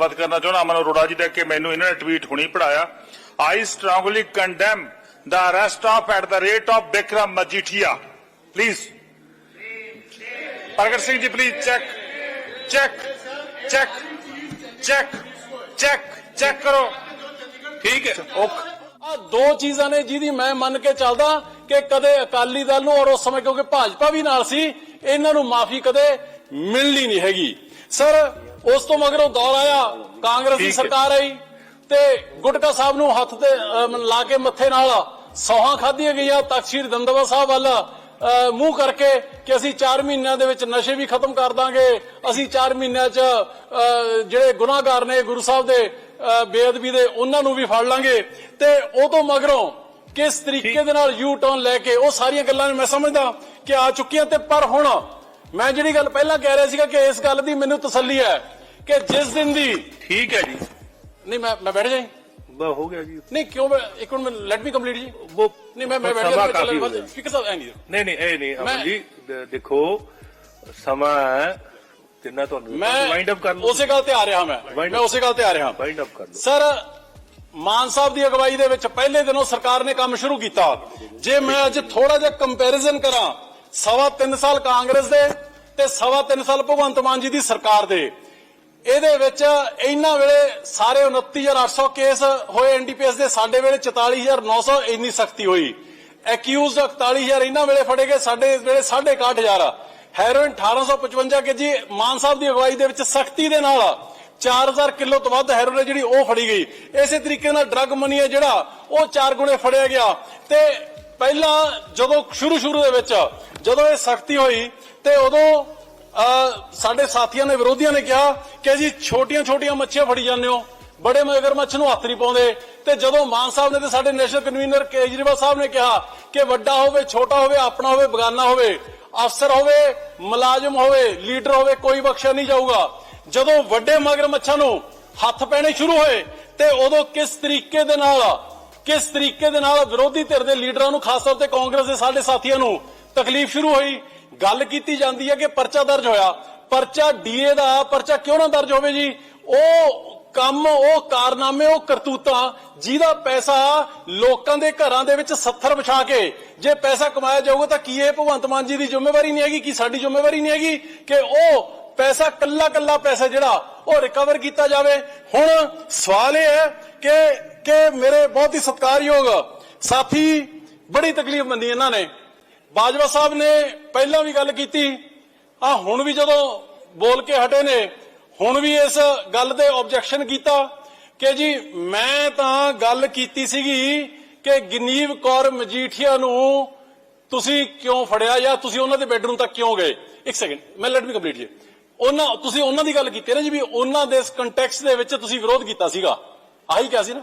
ਗੱਲਬਾਤ ਕਰਨਾ ਚਾਹੁੰਦਾ, ਅਮਨ ਅਰੋੜਾ ਜੀ ਦਾ ਕਿ ਮੈਨੂੰ ਇਹਨਾਂ ਨੇ ਟਵੀਟ ਹੁਣੀ ਪੜਾਇਆ I strongly condemn the arrest of at the rate of Bikram Majithia. Please. Pargat Singh ji please check check check check check check ਕਰੋ। ਠੀਕ ਹੈ। ਓਕੇ। ਆ ਦੋ ਚੀਜ਼ਾਂ ਨੇ ਜਿਹਦੀ ਮੈਂ ਮੰਨ ਕੇ ਚੱਲਦਾ ਕਿ ਕਦੇ ਅਕਾਲੀ ਦਲ ਨੂੰ ਔਰ ਉਸ ਸਮੇਂ ਕਿਉਂਕਿ ਭਾਜਪਾ ਵੀ ਨਾਲ ਸੀ, ਇਹਨਾਂ ਨੂੰ ਮਾਫੀ ਕਦੇ ਮਿਲਣੀ ਨਹੀਂ ਹੈਗੀ। ਸਰ ਉਸ ਤੋਂ ਮਗਰੋਂ ਦੌਰ ਆਇਆ ਕਾਂਗਰਸ ਦੀ। ਸਰਕਾਰ ਆਈ ਤੇ ਗੁਟਕਾ ਸਾਹਿਬ ਨੂੰ ਹੱਥ ਤੇ ਲਾ ਕੇ ਮੱਥੇ ਨਾਲ ਸੌਹਾਂ ਖਾਧੀਆਂ ਗਈਆਂ। ਤਖਸ਼ੀਰ ਦੰਦਵਾ ਸਾਹਿਬ ਵੱਲ ਮੂੰਹ ਕਰਕੇ ਕਿ ਅਸੀਂ 4 ਮਹੀਨਿਆਂ ਦੇ ਵਿੱਚ ਨਸ਼ੇ ਵੀ ਖਤਮ ਕਰ ਦਾਂਗੇ। ਅਸੀਂ 4 ਮਹੀਨਿਆਂ 'ਚ ਜਿਹੜੇ ਗੁਨਾਹਗਾਰ ਨੇ ਗੁਰੂ ਸਾਹਿਬ ਦੇ ਬੇਅਦਬੀ ਦੇ ਉਹਨਾਂ ਨੂੰ ਵੀ ਫੜ ਲਾਂਗੇ। ਤੇ ਉਹ ਤੋਂ ਮਗਰੋਂ ਕਿਸ ਤਰੀਕੇ ਦੇ ਨਾਲ ਯੂ ਟਰਨ ਲੈ ਕੇ ਉਹ ਸਾਰੀਆਂ ਗੱਲਾਂ ਨੂੰ ਮੈਂ ਸਮਝਦਾ ਕਿ ਆ ਚੁੱਕੀਆਂ ਤੇ ਪਰ ਹੁਣ ਮੈਂ ਜਿਹੜੀ ਗੱਲ ਪਹਿਲਾਂ ਕਹਿ ਰਿਹਾ ਸੀਗਾ ਕਿ ਇਸ ਗੱਲ ਦੀ ਮੈਨੂੰ ਤਸੱਲੀ ਹੈ ਕਿ ਜਿਸ ਦਿਨ ਦੀ ਠੀਕ ਹੈ ਜੀ। ਨਹੀਂ ਮੈਂ ਮੈਂ ਬੈਠ ਜਾਈ। ਬਸ ਹੋ ਗਿਆ ਜੀ। ਨਹੀਂ ਕਿਉਂ ਮੈਂ- ਇੱਕ ਮਿੰਟ ਲੈਟ ਮੀ ਕੰਪਲੀਟ ਜੀ। ਉਹ ਨਹੀਂ ਮੈਂ ਮੈਂ ਬੈਠ ਸਮਾਂ ਗਿਆ ਕਾਫੀ ਹੋ ਗਿਆ। ਸਪੀਕਰ ਸਾਹਿਬ ਐ ਨਹੀਂ। ਨਹੀਂ ਨਹੀਂ ਇਹ ਨਹੀਂ ਮੈਂ- ਅਮਨ ਜੀ ਦ- ਦੇਖੋ ਸਮਾਂ ਹੈ ਜਿੰਨਾ ਤੁਹਾਨੂੰ ਵਾਈਂਡ ਅਪ ਕਰ ਲਓ ਉਸੇ ਗੱਲ ਤੇ ਆ ਰਿਹਾ ਮੈਂ। Wind ਮੈਂ up. ਉਸੇ ਗੱਲ ਤੇ ਆ ਰਿਹਾ। ਵਾਈਂਡ ਅਪ ਕਰ ਲਓ ਸਰ ਮਾਨ ਸਾਹਿਬ ਦੀ ਅਗਵਾਈ ਦੇ ਵਿੱਚ ਪਹਿਲੇ ਦਿਨੋਂ ਸਰਕਾਰ ਨੇ ਕੰਮ ਸ਼ੁਰੂ ਕੀਤਾ। ਜੇ ਮੈਂ ਅੱਜ ਥੋੜਾ ਜਿਹਾ ਕੰਪੈਰੀਜ਼ਨ ਕਰਾਂ ਸਵਾ 3 ਸਾਲ ਕਾਂਗਰਸ ਦੇ ਤੇ ਸਵਾ 3 ਸਾਲ ਭਗਵੰਤ ਮਾਨ ਜੀ ਦੀ ਸਰਕਾਰ ਦੇ। ਇਹਦੇ ਵਿੱਚ ਇਹਨਾਂ ਵੇਲੇ ਸਾਰੇ 29800 ਕੇਸ ਹੋਏ ਐਨਡੀਪੀਐਸ ਦੇ। ਸਾਡੇ ਵੇਲੇ 44900 ਇੰਨੀ ਸਖਤੀ ਹੋਈ। ਐਕਿਊਜ਼ਡ 41000 ਇਹਨਾਂ ਵੇਲੇ ਫੜੇ ਗਏ। ਸਾਡੇ ਵੇਲੇ 61500 ਹੈਰੋਇਨ 1855 ਕੇ ਜੀ ਮਾਨ ਸਾਹਿਬ ਦੀ ਅਗਵਾਈ ਦੇ ਵਿੱਚ ਸਖਤੀ ਦੇ ਨਾਲ 4000 ਕਿਲੋ ਤੋਂ ਵੱਧ ਹੈਰੋਇਨ ਜਿਹੜੀ ਉਹ ਫੜੀ ਗਈ। ਇਸੇ ਤਰੀਕੇ ਨਾਲ ਡਰੱਗ ਮਨੀ ਹੈ ਜਿਹੜਾ, ਉਹ ਚਾਰ ਗੁਣੇ ਫੜਿਆ ਗਿਆ। ਤੇ ਪਹਿਲਾਂ ਜਦੋਂ ਸ਼ੁਰੂ ਸ਼ੁਰੂ ਦੇ ਵਿੱਚ ਜਦੋਂ ਇਹ ਸਖਤੀ ਹੋਈ ਤੇ ਉਦੋਂ ਸਾਡੇ ਸਾਥੀਆਂ ਨੇ ਵਿਰੋਧੀਆਂ ਨੇ ਕਿਹਾ ਕਿ ਜੀ ਛੋਟੀਆਂ ਛੋਟੀਆਂ ਮੱਛੀਆਂ ਫੜੀ ਜਾਂਦੇ ਹੋ, ਬੜੇ ਮਗਰਮੱਛ ਨੂੰ ਹੱਥ ਨਹੀਂ ਪਾਉਂਦੇ। ਤੇ ਜਦੋਂ ਮਾਨ ਸਾਹਿਬ ਨੇ ਤੇ ਸਾਡੇ ਨੈਸ਼ਨਲ ਕਨਵੀਨਰ ਕੇਜਰੀਵਾਲ ਸਾਹਿਬ ਨੇ ਕਿਹਾ ਕਿ ਵੱਡਾ ਹੋਵੇ, ਛੋਟਾ ਹੋਵੇ, ਆਪਣਾ ਹੋਵੇ, ਬਗਾਨਾ ਹੋਵੇ, ਅਫਸਰ ਹੋਵੇ, ਮੁਲਾਜ਼ਮ ਹੋਵੇ, ਲੀਡਰ ਹੋਵੇ, ਕੋਈ ਬਖਸ਼ਿਆ ਨਹੀਂ ਜਾਊਗਾ। ਜਦੋਂ ਵੱਡੇ ਮਗਰਮੱਛਾਂ ਨੂੰ ਹੱਥ ਪੈਣੇ ਸ਼ੁਰੂ ਹੋਏ ਤੇ ਉਦੋਂ ਕਿਸ ਤਰੀਕੇ ਦੇ ਨਾਲ ਕਿਸ ਤਰੀਕੇ ਦੇ ਨਾਲ ਵਿਰੋਧੀ ਧਿਰ ਦੇ ਲੀਡਰਾਂ ਨੂੰ, ਖਾਸ ਤੌਰ ਤੇ ਕਾਂਗਰਸ ਦੇ ਸਾਡੇ ਸਾਥੀਆਂ ਨੂੰ ਤਕਲੀਫ ਸ਼ੁਰੂ ਹੋਈ। ਗੱਲ ਕੀਤੀ ਜਾਂਦੀ ਹੈ ਕਿ ਪਰਚਾ ਦਰਜ ਹੋਇਆ। ਪਰਚਾ ਡੀਏ ਦਾ, ਪਰਚਾ ਕਿਉਂ ਨਾ ਦਰਜ ਹੋਵੇ ਜੀ? ਉਹ ਕੰਮ, ਉਹ ਕਾਰਨਾਮੇ, ਉਹ ਕਰਤੂਤਾਂ, ਜਿਹਦਾ ਪੈਸਾ ਲੋਕਾਂ ਦੇ ਘਰਾਂ ਦੇ ਵਿੱਚ ਸੱਥਰ ਵਿਛਾ ਕੇ ਜੇ ਪੈਸਾ ਕਮਾਇਆ ਜਾਊਗਾ ਤਾਂ ਕੀ ਇਹ ਭਗਵੰਤ ਮਾਨ ਜੀ ਦੀ ਜ਼ਿੰਮੇਵਾਰੀ ਨਹੀਂ ਹੈਗੀ, ਕੀ ਸਾਡੀ ਜ਼ਿੰਮੇਵਾਰੀ ਨਹੀਂ ਹੈਗੀ ਕਿ ਉਹ ਪੈਸਾ ਕੱਲਾ ਕੱਲਾ ਪੈਸਾ ਜਿਹੜਾ ਉਹ ਰਿਕਵਰ ਕੀਤਾ ਜਾਵੇ? ਹੁਣ ਸਵਾਲ ਇਹ ਹੈ ਕਿ ਕਿ ਮੇਰੇ ਬਹੁਤ ਹੀ ਸਤਿਕਾਰਯੋਗ ਸਾਥੀ ਬੜੀ ਤਕਲੀਫ ਮੰਨੀ ਇਹਨਾਂ ਨੇ। ਬਾਜਵਾ ਸਾਹਿਬ ਨੇ ਪਹਿਲਾਂ ਵੀ ਗੱਲ ਕੀਤੀ ਆ ਹੁਣ ਵੀ ਜਦੋਂ ਬੋਲ ਕੇ ਹਟੇ ਨੇ, ਹੁਣ ਵੀ ਇਸ ਗੱਲ ਤੇ ਆਬਜੈਕਸ਼ਨ ਕੀਤਾ ਕਿ ਜੀ ਮੈਂ ਤਾਂ ਗੱਲ ਕੀਤੀ ਸੀਗੀ ਕਿ ਗਨੀਵ ਕੌਰ ਮਜੀਠੀਆ ਨੂੰ ਤੁਸੀਂ ਕਿਉਂ ਫੜਿਆ ਜਾਂ ਤੁਸੀਂ ਉਹਨਾਂ ਦੇ ਬੈਡਰੂਮ ਤੱਕ ਕਿਉਂ ਗਏ? ਇੱਕ ਸੈਕਿੰਡ ਮੈਂ ਲੈਟ ਮੀ ਕੰਪਲੀਟ ਜੀ। ਉਹਨਾਂ, ਤੁਸੀਂ ਉਹਨਾਂ ਦੀ ਗੱਲ ਕੀਤੀ ਨਾ ਜੀ ਵੀ ਉਹਨਾਂ ਦੇ ਇਸ ਕੰਟੈਕਸਟ ਦੇ ਵਿੱਚ ਤੁਸੀਂ ਵਿਰੋਧ ਕੀਤਾ ਸੀਗਾ। ਆਹੀ ਕਿਹਾ ਸੀ ਨਾ।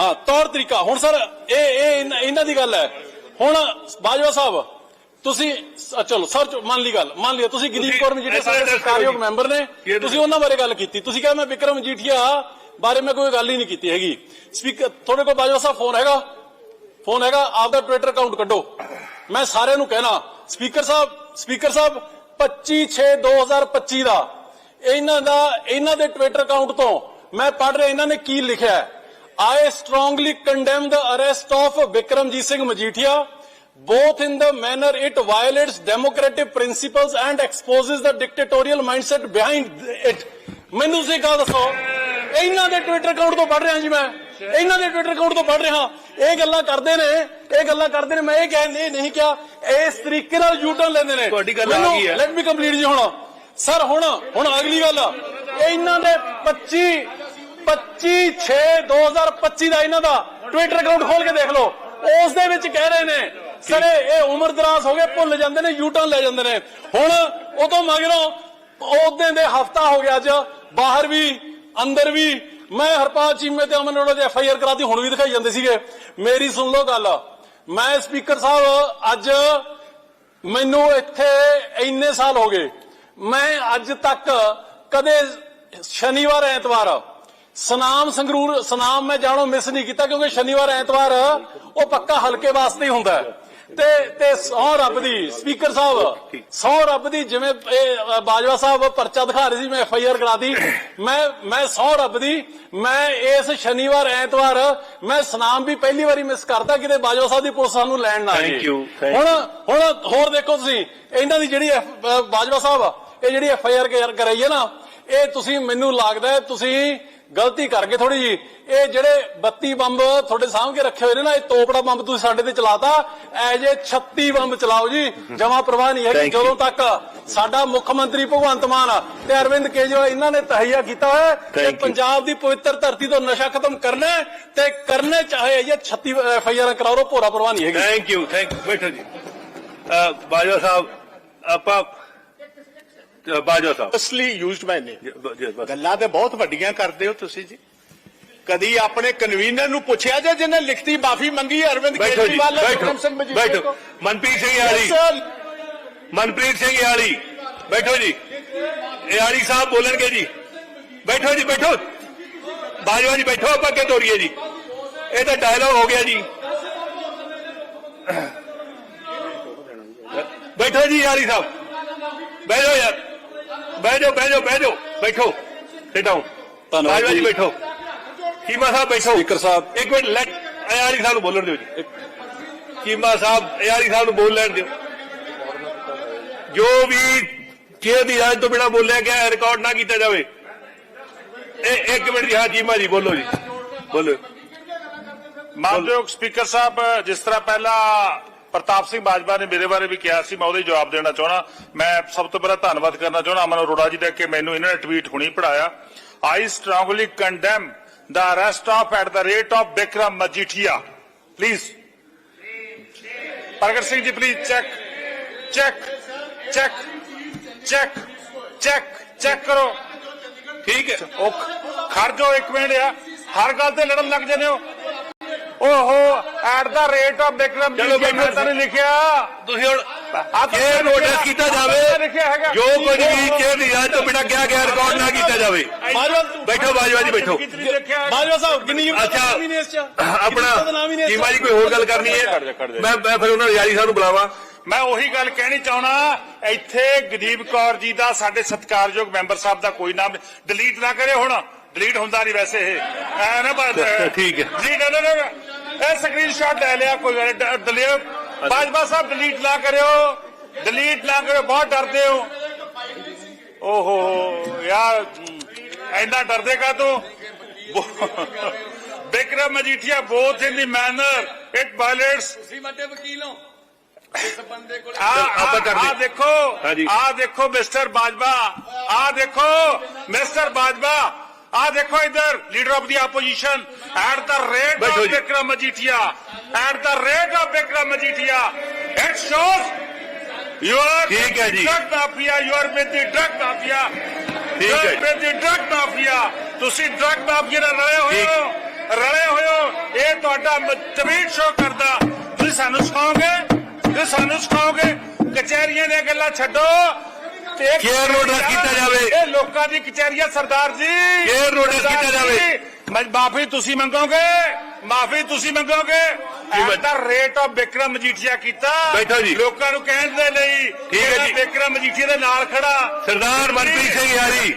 ਹਾਂ ਤੌਰ ਤਰੀਕਾ। ਹੁਣ ਸਰ ਇਹ ਇਹ ਇਹਨਾਂ- ਦੀ ਗੱਲ ਹੈ। ਹੁਣ ਬਾਜਵਾ ਸਾਹਿਬ ਤੁਸੀਂ ਚਲੋ ਸਰ ਮੰਨ ਲਈ ਗੱਲ ਮੰਨ ਲਿਆ ਤੁਸੀਂ ਤੁਸੀਂ ਕੌਰ ਇਸ ਤਰ੍ਹਾਂ ਸਾਡੇ ਸਰਕਾਰਯੋਗ। ਮੈਂਬਰ ਨੇ ਤੁਸੀਂ ਉਹਨਾਂ ਬਾਰੇ ਗੱਲ ਕੀਤੀ। ਤੁਸੀਂ ਕਿਹਾ ਮੈਂ ਵਿਕਰਮ ਮਜੀਠੀਆ ਬਾਰੇ ਮੈਂ ਕੋਈ ਗੱਲ ਹੀ ਨਹੀਂ ਕੀਤੀ ਹੈਗੀ। ਸਪੀਕਰ ਤੁਹਾਡੇ ਕੋਲ ਬਾਜਵਾ ਸਾਹਿਬ ਫੋਨ ਹੈਗਾ? ਫੋਨ ਹੈਗਾ? ਆਪਦਾ ਟਵਿੱਟਰ ਅਕਾਊਂਟ ਕੱਢੋ। ਮੈਂ ਸਾਰਿਆਂ ਨੂੰ ਕਹਿਣਾ ਸਪੀਕਰ ਸਾਹਿਬ ਸਪੀਕਰ ਸਾਹਿਬ 25 6 2025 ਦਾ ਇਹਨਾਂ ਦਾ ਇਹਨਾਂ ਦੇ ਟਵਿੱਟਰ ਅਕਾਊਂਟ ਤੋਂ ਮੈਂ ਪੜ੍ਹ ਰਿਹਾ ਇਹਨਾਂ ਨੇ ਕੀ ਲਿਖਿਆ ਹੈ? I strongly condemn the arrest of Vikramjit Singh Majithia both in the manner it violates democratic principles and exposes the dictatorial mindset behind it ਮੈਨੂੰ ਤੁਸੀਂ ਇੱਕ ਗੱਲ ਦੱਸੋ ਇਹਨਾਂ ਦੇ ਟਵਿੱਟਰ ਅਕਾਊਂਟ ਤੋਂ ਪੜ੍ਹ ਰਿਹਾ ਜੀ ਮੈਂ ਇਹਨਾਂ ਦੇ ਟਵਿੱਟਰ ਅਕਾਊਂਟ ਤੋਂ ਪੜ੍ਹ ਰਿਹਾ ਇਹ ਗੱਲਾਂ ਕਰਦੇ ਨੇ ਇਹ ਗੱਲਾਂ ਕਰਦੇ ਨੇ ਮੈਂ ਇਹ ਕਹਿ ਨਹੀਂ ਨਹੀਂ ਕਿਹਾ ਇਸ ਤਰੀਕੇ ਨਾਲ ਯੂ ਟਰਨ ਲੈਂਦੇ ਨੇ ਤੁਹਾਡੀ ਗੱਲ ਆ ਗਈ ਹੈ। ਲੈਟ ਮੀ ਕੰਪਲੀਟ ਜੀ ਹੁਣ ਸਰ ਹੁਣ ਹੁਣ ਅਗਲੀ ਗੱਲ ਇਹਨਾਂ ਦੇ 25 25 6 2025 ਦਾ ਇਹਨਾਂ ਦਾ ਟਵਿੱਟਰ ਅਕਾਊਂਟ ਖੋਲ ਕੇ ਦੇਖ ਲਓ। ਉਸ ਦੇ ਵਿੱਚ ਕਹਿ ਰਹੇ ਨੇ, ਸਰ, ਇਹ ਉਮਰ ਦਰਾਜ਼ ਹੋ ਗਏ, ਭੁੱਲ ਜਾਂਦੇ ਨੇ ਯੂ ਲੈ ਜਾਂਦੇ ਨੇ। ਹੁਣ ਉਹ ਮਗਰੋਂ ਉਹਦੇ ਦੇ ਹਫਤਾ ਹੋ ਗਿਆ ਅੱਜ, ਬਾਹਰ ਵੀ, ਅੰਦਰ ਵੀ, ਮੈਂ ਹਰਪਾਲ ਚੀਮੇ ਤੇ ਅਮਨ ਰੋੜਾ ਦੇ ਐਫ ਆਈ ਆਰ ਕਰਾਤੀ, ਹੁਣ ਵੀ ਦਿਖਾਈ ਜਾਂਦੇ ਸੀਗੇ। ਮੇਰੀ ਸੁਣ ਲਓ ਗੱਲ, ਮੈਂ ਸਪੀਕਰ ਸਾਹਿਬ, ਅੱਜ ਮੈਨੂੰ ਇੱਥੇ ਇੰਨੇ ਸਾਲ ਹੋ ਗਏ। ਮੈਂ ਅੱਜ ਤੱਕ ਕਦੇ ਸ਼ਨੀਵਾਰ ਐਤਵਾਰ ਸਨਾਮ ਸੰਗਰੂਰ ਸਨਾਮ ਮੈਂ ਜਾਣੋ ਮਿਸ ਨਹੀਂ ਕੀਤਾ ਕਿਉਂਕਿ ਸ਼ਨੀਵਾਰ ਐਤਵਾਰ ਉਹ ਪੱਕਾ ਹਲਕੇ ਵਾਸਤੇ ਹੀ ਹੁੰਦਾ। ਤੇ ਤੇ ਸੌ ਰੱਬ ਦੀ ਸਪੀਕਰ ਸਾਹਿਬ ਸੌ ਰੱਬ ਦੀ ਜਿਵੇਂ ਇਹ ਬਾਜਵਾ ਸਾਹਿਬ ਪਰਚਾ ਦਿਖਾ ਰਹੇ ਸੀ ਮੈਂ ਐਫ ਆਈ ਆਰ ਕਰਾਤੀ ਮੈਂ ਮੈਂ ਸੌ ਰੱਬ ਦੀ ਮੈਂ ਇਸ ਸ਼ਨੀਵਾਰ ਐਤਵਾਰ ਮੈਂ ਸਨਾਮ ਵੀ ਪਹਿਲੀ ਵਾਰੀ ਮਿਸ ਕਰਤਾ ਕਿਤੇ ਬਾਜਵਾ ਸਾਹਿਬ ਦੀ ਪੁਲਿਸ ਸਾਨੂੰ ਲੈਣ ਨਾ thank ਹੁਣ ਹੁਣ ਹੋਰ ਦੇਖੋ ਤੁਸੀਂ ਇਹਨਾਂ ਦੀ ਜਿਹੜੀ ਬਾਜਵਾ ਸਾਹਿਬ ਇਹ ਜਿਹੜੀ ਐਫ ਆਈ ਆਰ ਕਰਾਈ ਹੈ ਨਾ ਇਹ ਤੁਸੀਂ ਮੈਨੂੰ ਲੱਗਦਾ ਤੁਸੀਂ ਗਲਤੀ ਕਰ ਗਏ ਥੋੜੀ ਜੀ ਇਹ ਜਿਹੜੇ 32 ਬੰਬ ਤੁਹਾਡੇ ਸਾਹਮਣੇ ਰੱਖੇ ਹੋਏ ਨੇ ਨਾ ਇਹ ਤੋਪੜਾ ਬੰਬ ਤੁਸੀਂ ਸਾਡੇ ਤੇ ਚਲਾਤਾ। ਐਜ ਇਹ 36 ਬੰਬ ਚਲਾਓ ਜੀ। ਜਮਾ ਪ੍ਰਵਾਹ ਨਹੀਂ ਹੈ you. ਜਦੋਂ ਤੱਕ ਸਾਡਾ ਮੁੱਖ ਮੰਤਰੀ ਭਗਵੰਤ ਮਾਨ ਤੇ ਅਰਵਿੰਦ ਕੇਜਰੀਵਾਲ ਇਹਨਾਂ ਨੇ ਤਹਈਆ ਕੀਤਾ ਹੈ ਕਿ. ਪੰਜਾਬ ਦੀ ਪਵਿੱਤਰ ਧਰਤੀ ਤੋਂ ਨਸ਼ਾ ਖਤਮ ਕਰਨਾ ਤੇ ਕਰਨੇ ਚਾਹੇ ਇਹ 36 ਐਫ ਆਈ ਆਰ ਕਰਾਓ ਭੋਰਾ ਪ੍ਰਵਾਹ ਨਹੀਂ ਹੈਗੀ। ਥੈਂਕ ਯੂ ਥੈਂਕ ਬੈਠੋ ਜੀ। ਬਾਜਵਾ ਸਾਹਿਬ ਆਪਾਂ ਬਾਜਵਾ ਸਾਹਿਬ। ਅਸਲੀ ਯੂਜ਼ਡ ਬਾਈ ਨੇ ਜੀ, ਬ- ਜੀ, ਬਸ। ਗੱਲਾਂ ਤੇ ਬਹੁਤ ਵੱਡੀਆਂ ਕਰਦੇ ਹੋ ਤੁਸੀਂ ਜੀ। ਕਦੀ ਆਪਣੇ ਕਨਵੀਨਰ ਨੂੰ ਪੁੱਛਿਆ ਜੇ ਜਿਹਨੇ ਲਿਖਤੀ ਮਾਫੀ ਮੰਗੀ ਅਰਵਿੰਦ ਬੈਠੋ ਕੇਜਰੀਵਾਲ ਨੇ ਬੈਠੋ ਵਿਕਰਮ ਸਿੰਘ ਮਜੀਠੀਆ ਬੈਠੋ। ਕੋ? ਮਨਪ੍ਰੀਤ ਸਿੰਘ ਯਾਲੀ ਮਨਪ੍ਰੀਤ ਸਿੰਘ ਯਾਲੀ ਬੈਠੋ ਜੀ। ਯਾਲੀ ਸਾਹਿਬ ਬੋਲਣਗੇ ਜੀ। ਬੈਠੋ ਜੀ ਬੈਠੋ। ਬਾਜਵਾ ਜੀ ਬੈਠੋ ਆਪਾਂ ਅੱਗੇ ਤੋਰੀਏ ਜੀ। ਇਹ ਤਾਂ ਡਾਇਲੌਗ ਹੋ ਗਿਆ ਜੀ। ਬੈਠੋ ਜੀ ਯਾਲੀ ਸਾਹਿਬ। ਜਾਓ ਯਾਰ। ਬਹਿ ਜਾਓ ਬਹਿ ਜਾਓ ਬਹਿ ਜਾਓ। ਬੈਠੋ ਸਿਟ ਡਾਊਨ ਧੰਨਵਾਦ ਬਾਜਵਾ ਜੀ। ਬੈਠੋ। ਕੀਮਾ ਸਾਹਿਬ ਬੈਠੋ। ਸਪੀਕਰ ਸਾਹਿਬ। ਇੱਕ ਮਿੰਟ ਲੈਟ ਯਾਰੀ ਸਾਹਿਬ ਨੂੰ ਬੋਲਣ ਦਿਓ ਜੀ। ਕੀਮਾ ਸਾਹਿਬ ਯਾਰੀ ਸਾਹਿਬ ਨੂੰ ਬੋਲ ਲੈਣ ਦਿਓ। ਜੋ ਵੀ ਚੇਅਰ ਦੀ ਰਾਜ ਤੋਂ ਬਿਨਾ ਬੋਲਿਆ ਗਿਆ ਰਿਕਾਰਡ ਨਾ ਕੀਤਾ ਜਾਵੇ। ਇਹ ਇੱਕ ਮਿੰਟ ਜੀ ਹਾਂ ਚੀਮਾ ਜੀ ਬੋਲੋ ਜੀ। ਬੋਲੋ। ਮਾਨਯੋਗ ਸਪੀਕਰ ਸਾਹਿਬ ਜਿਸ ਤਰ੍ਹਾਂ ਪਹਿਲਾਂ ਪ੍ਰਤਾਪ ਸਿੰਘ ਬਾਜਵਾ ਨੇ ਮੇਰੇ ਬਾਰੇ ਵੀ ਕਿਹਾ ਸੀ, ਮੈਂ ਉਹਦੇ ਜਵਾਬ ਦੇਣਾ ਚਾਹਣਾ ਮੈਂ ਸਭ ਤੋਂ ਪਹਿਲਾਂ ਧੰਨਵਾਦ ਕਰਨਾ ਚਾਹਣਾ ਅਮਨ ਅਰੋੜਾ ਜੀ ਦਾ ਕਿ ਮੈਨੂੰ ਇਹਨਾਂ ਨੇ ਟਵੀਟ ਹੁਣੀ ਪੜਾਇਆ I strongly condemn the arrest of at the rate of Bikram Majithia. Please. Pargat Singh ji please check check check check check check ਕਰੋ। ਠੀਕ ਹੈ। ਉਹ ਖੜ ਜਾਓ ਇੱਕ ਮਿੰਟ ਆ ਹਰ ਗੱਲ ਤੇ ਲੜਨ ਲੱਗ ਜਾਂਦੇ ਹੋ। ਓਹੋ at the rate of Bikram ਚਲੋ ਜੀ ਮੈਂ। ਤਾਂ ਨਹੀਂ ਲਿਖਿਆ ਤੁਸੀਂ ਹੁਣ ਇਹ ਨੋਟਿਸ ਕੀਤਾ ਜਾਵੇ। ਜੋ ਕੁਝ ਵੀ ਦੀ ਰਾਜ ਤੋਂ ਬਿਨਾ ਕਿਹਾ ਗਿਆ ਰਿਕਾਰਡ ਨਾ ਕੀਤਾ ਜਾਵੇ ਬੈਠੋ ਬਾਜਵਾ ਜੀ ਬੈਠੋ। ਬਾਜਵਾ ਸਾਹਿਬ ਕਿੰਨੀ ਅੱਛਾ ਆਪਣਾ। ਚੀਮਾ ਜੀ ਕੋਈ ਹੋਰ ਗੱਲ ਕਰਨੀ ਹੈ। ਮੈਂ ਮੈਂ ਫਿਰ ਉਹਨਾਂ ਨੂੰ ਯਾਰੀ ਸਾਹਿਬ ਨੂੰ ਬੁਲਾਵਾਂ ਮੈਂ ਉਹੀ ਗੱਲ ਕਹਿਣੀ ਚਾਹਣਾ ਇੱਥੇ ਗਦੀਪ ਕੌਰ ਜੀ ਦਾ ਸਾਡੇ ਸਤਿਕਾਰਯੋਗ ਮੈਂਬਰ ਸਾਹਿਬ ਦਾ ਕੋਈ ਨਾਮ ਡਿਲੀਟ ਨਾ ਕਰੇ ਹੁਣ ਡਿਲੀਟ ਹੁੰਦਾ ਨਹੀਂ ਵੈਸੇ ਇਹ ਐ ਨਾ ਬਸ ਠੀਕ ਹੈ। ਡਿਲੀਟ ਨਾ ਨਾ ਇਹ ਸਕਰੀਨਸ਼ਾਟ ਲੈ ਲਿਆ ਕੋਈ ਡਿਲੀਟ ਬਾਜਵਾ ਸਾਹਿਬ ਡਿਲੀਟ ਨਾ ਕਰਿਓ ਡਿਲੀਟ ਨਾ ਕਰਿਓ ਬਹੁਤ ਡਰਦੇ ਹੋ। ਓਹੋ ਯਾਰ ਐਨਾ ਡਰਦੇ ਕਾ ਤੂੰ? Bikram Majithia both in the manner it violates ਤੁਸੀਂ ਵੱਡੇ ਵਕੀਲ ਹੋ। ਇਸ ਬੰਦੇ ਕੋਲ ਆ ਦੇਖੋ। ਆ ਦੇਖੋ ਮਿਸਟਰ ਬਾਜਵਾ ਆ ਦੇਖੋ ਮਿਸਟਰ ਬਾਜਵਾ। ਆ ਦੇਖੋ ਇਧਰ leader of the opposition at the rate of. Vikram Majithia at the rate of Vikram Majithia it shows you are ਠੀਕ ਹੈ ਜੀ। Drug mafia you are with the drug mafia ਠੀਕ ਹੈ। ਵਿਦ ਦੀ ਡਰਗ ਮਾਫੀਆ ਤੁਸੀਂ drug mafia ਨਾਲ ਰਲੇ ਹੋਏ ਹੋ ਰਲੇ ਹੋਏ ਹੋ। ਇਹ ਤੁਹਾਡਾ ਤਵੀਟ ਸ਼ੋ ਕਰਦਾ। ਤੁਸੀਂ ਸਾਨੂੰ ਸਿਖਾਓਗੇ ਤੁਸੀਂ ਸਾਨੂੰ ਸਿਖਾਓਗੇ ਕਚਹਿਰੀਆਂ ਦੀਆਂ ਗੱਲਾਂ ਛੱਡੋ। ਕੀਤਾ ਜਾਵੇ। ਇਹ ਲੋਕਾਂ ਦੀ ਕਚਹਿਰੀਆਂ ਸਰਦਾਰ ਜੀ ਕੀਤਾ ਜਾਵੇ। ਮੈਂ ਮਾਫੀ ਤੁਸੀਂ ਮੰਗੋਗੇ ਮਾਫੀ ਤੁਸੀਂ ਮੰਗੋਗੇ ਮੈਂ- at the rate of Bikram Majithia ਕੀਤਾ ਬੈਠੋ ਜੀ। ਲੋਕਾਂ ਨੂੰ ਕਹਿਣ ਦੇ ਲਈ ਠੀਕ ਹੈ ਇਹਦਾ ਜੀ। ਬਿਕਰਮ ਮਜੀਠੀਆ ਦੇ ਨਾਲ ਖੜਾ ਸਰਦਾਰ ਮਨਪ੍ਰੀਤ ਸਿੰਘ ਯਾਰੀ